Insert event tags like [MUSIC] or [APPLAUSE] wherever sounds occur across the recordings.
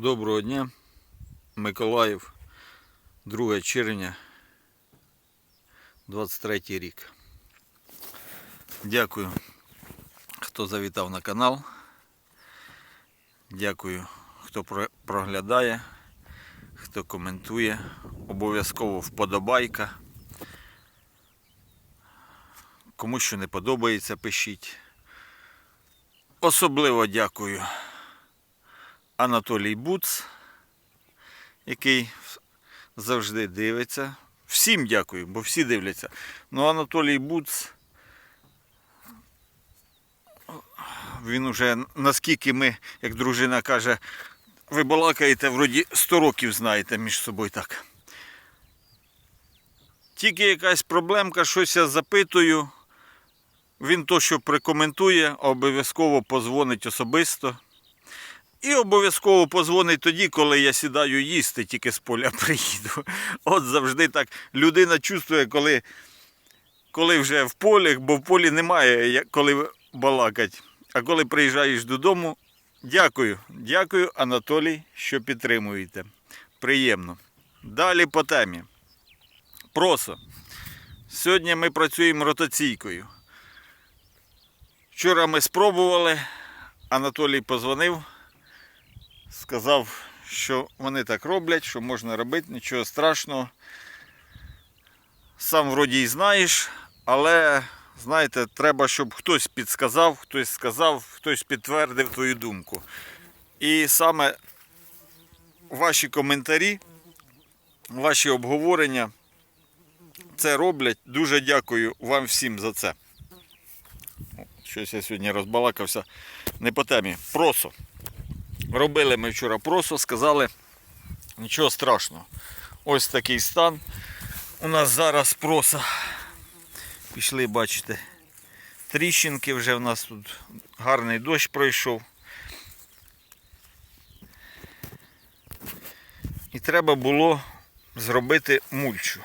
Доброго дня, Миколаїв, 2 червня, 23 рік. Дякую, хто завітав на канал. Дякую, хто проглядає, хто коментує. Обов'язково вподобайка. Кому що не подобається, пишіть. Особливо дякую Анатолій Буц, який завжди дивиться. Всім дякую, бо всі дивляться. Ну, Анатолій Буц, він уже наскільки ми, як дружина каже, ви балакаєте, вроді 100 років знаєте між собою так. Тільки якась проблемка, щось я запитую. Він то, що прикоментує, обов'язково позвонить особисто. І обов'язково позвонить тоді, коли я сідаю їсти, тільки з поля [LAUGHS] приїду. От завжди так людина чувствує, коли, коли вже в полі, бо в полі немає коли балакать. А коли приїжджаєш додому, дякую, дякую, Анатолій, що підтримуєте. Приємно. Далі по темі. Просо. Сьогодні ми працюємо ротаційкою. Вчора ми спробували, Анатолій позвонив, сказав, що вони так роблять, що можна робити, нічого страшного. Сам вроді і знаєш, але знаєте, треба, щоб хтось підсказав, хтось сказав, хтось підтвердив твою думку. І саме ваші коментарі, ваші обговорення це роблять. Дуже дякую вам всім за це. Щось я сьогодні розбалакався не по темі. Просо. Робили ми вчора просо, сказали, нічого страшного. Ось такий стан. У нас зараз проса. Пішли, бачите, тріщинки вже в нас тут гарний дощ пройшов. І треба було зробити мульчу.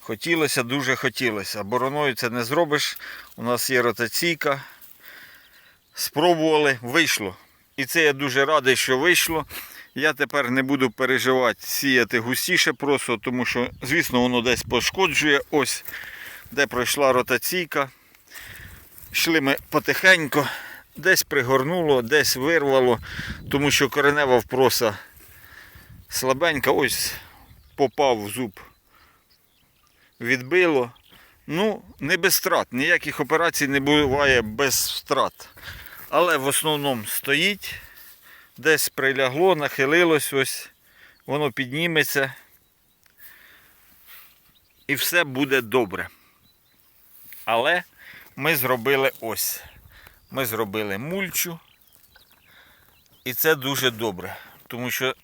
Хотілося, дуже хотілося. Бороною це не зробиш. У нас є ротаційка. Спробували, вийшло. І це я дуже радий, що вийшло. Я тепер не буду переживати сіяти густіше просто, тому що, звісно, воно десь пошкоджує. Ось де пройшла ротаційка. Йшли ми потихеньку, десь пригорнуло, десь вирвало, тому що коренева впроса слабенька, ось попав в зуб відбило. Ну, не без втрат. Ніяких операцій не буває без втрат. Але в основному стоїть, десь прилягло, нахилилось ось, воно підніметься. І все буде добре. Але ми зробили ось. Ми зробили мульчу. І це дуже добре. Тому що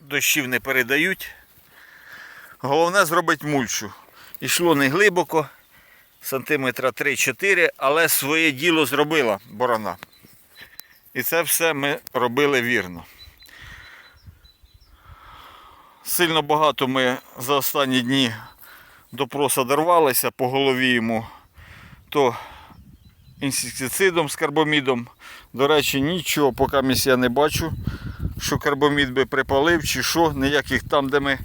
дощів не передають. Головне зробити мульчу. Ішло не глибоко, сантиметра 3-4, але своє діло зробила борона. І це все ми робили вірно. Сильно багато ми за останні дні до проса дорвалися по голові йому. То інсектицидом з карбомідом. До речі, нічого, поки я не бачу, що карбомід би припалив чи що, ніяких там, де ми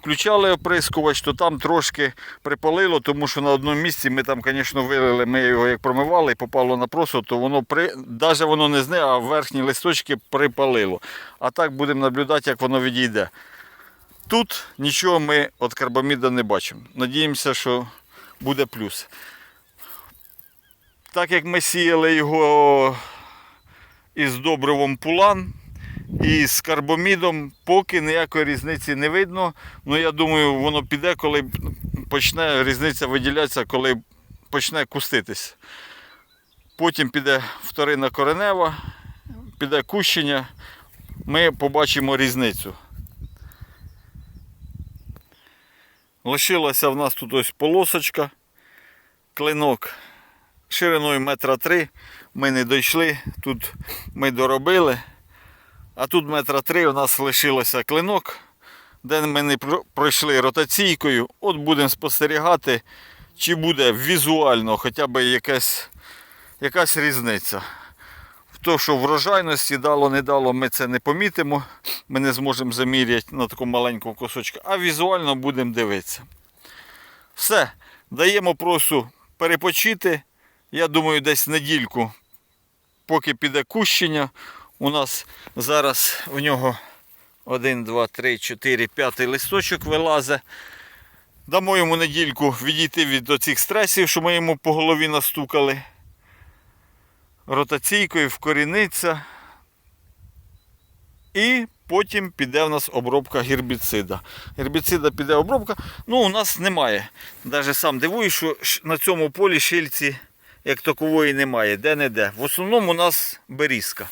включали оприскувач, то там трошки припалило, тому що на одному місці ми там, звісно, вилили, ми його як промивали і попало на просо, то воно при... навіть воно не зне, а верхні листочки припалило. А так будемо наблюдати, як воно відійде. Тут нічого ми від карбаміда не бачимо. Надіємося, що буде плюс. Так як ми сіяли його із добривом пулан, і з карбомідом поки ніякої різниці не видно. Ну я думаю, воно піде, коли почне різниця виділятися, коли почне куститись. Потім піде вторинна коренева, піде кущення, ми побачимо різницю. Лишилася в нас тут ось полосочка, клинок шириною метра три. Ми не дійшли, тут ми доробили. А тут метра три у нас лишилося клинок, де ми не пройшли ротаційкою. От будемо спостерігати, чи буде візуально хоча б якась, якась різниця. То, що врожайності дало, не дало, ми це не помітимо. Ми не зможемо заміряти на такому маленькому кусочку, а візуально будемо дивитися. Все, даємо просу перепочити. Я думаю, десь недільку, поки піде кущення. У нас зараз в нього 1, 2, 3, 4, 5 листочок вилазить. Дамо йому недільку відійти від оцих стресів, що ми йому по голові настукали. Ротаційкою вкоріниться. І потім піде в нас обробка гербіцида. Гербіцида піде обробка. Ну, у нас немає. Навіть сам дивуюсь, що на цьому полі шильці як такової немає. Де-не-де. В основному у нас берізка.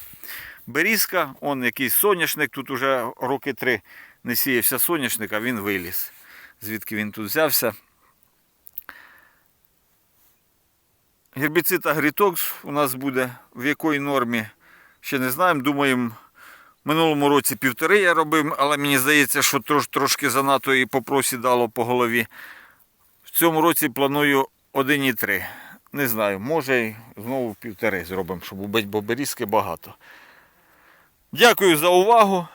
Берізка, он якийсь соняшник, тут уже роки три не сіявся соняшник, а він виліз. Звідки він тут взявся. Гербіцид Агрітокс у нас буде в якої нормі, ще не знаємо. Думаємо, минулому році півтори я робив, але мені здається, що трош, трошки занадто і по просі дало по голові. В цьому році планую 1,3. Не знаю, може знову півтори зробимо, щоб убити, бо берізки багато. Дякую за увагу.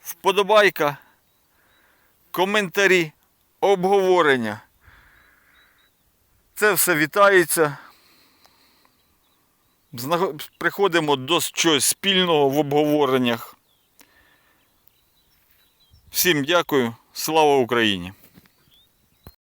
Вподобайка, коментарі, обговорення. Це все вітається. Приходимо до чогось спільного в обговореннях. Всім дякую. Слава Україні!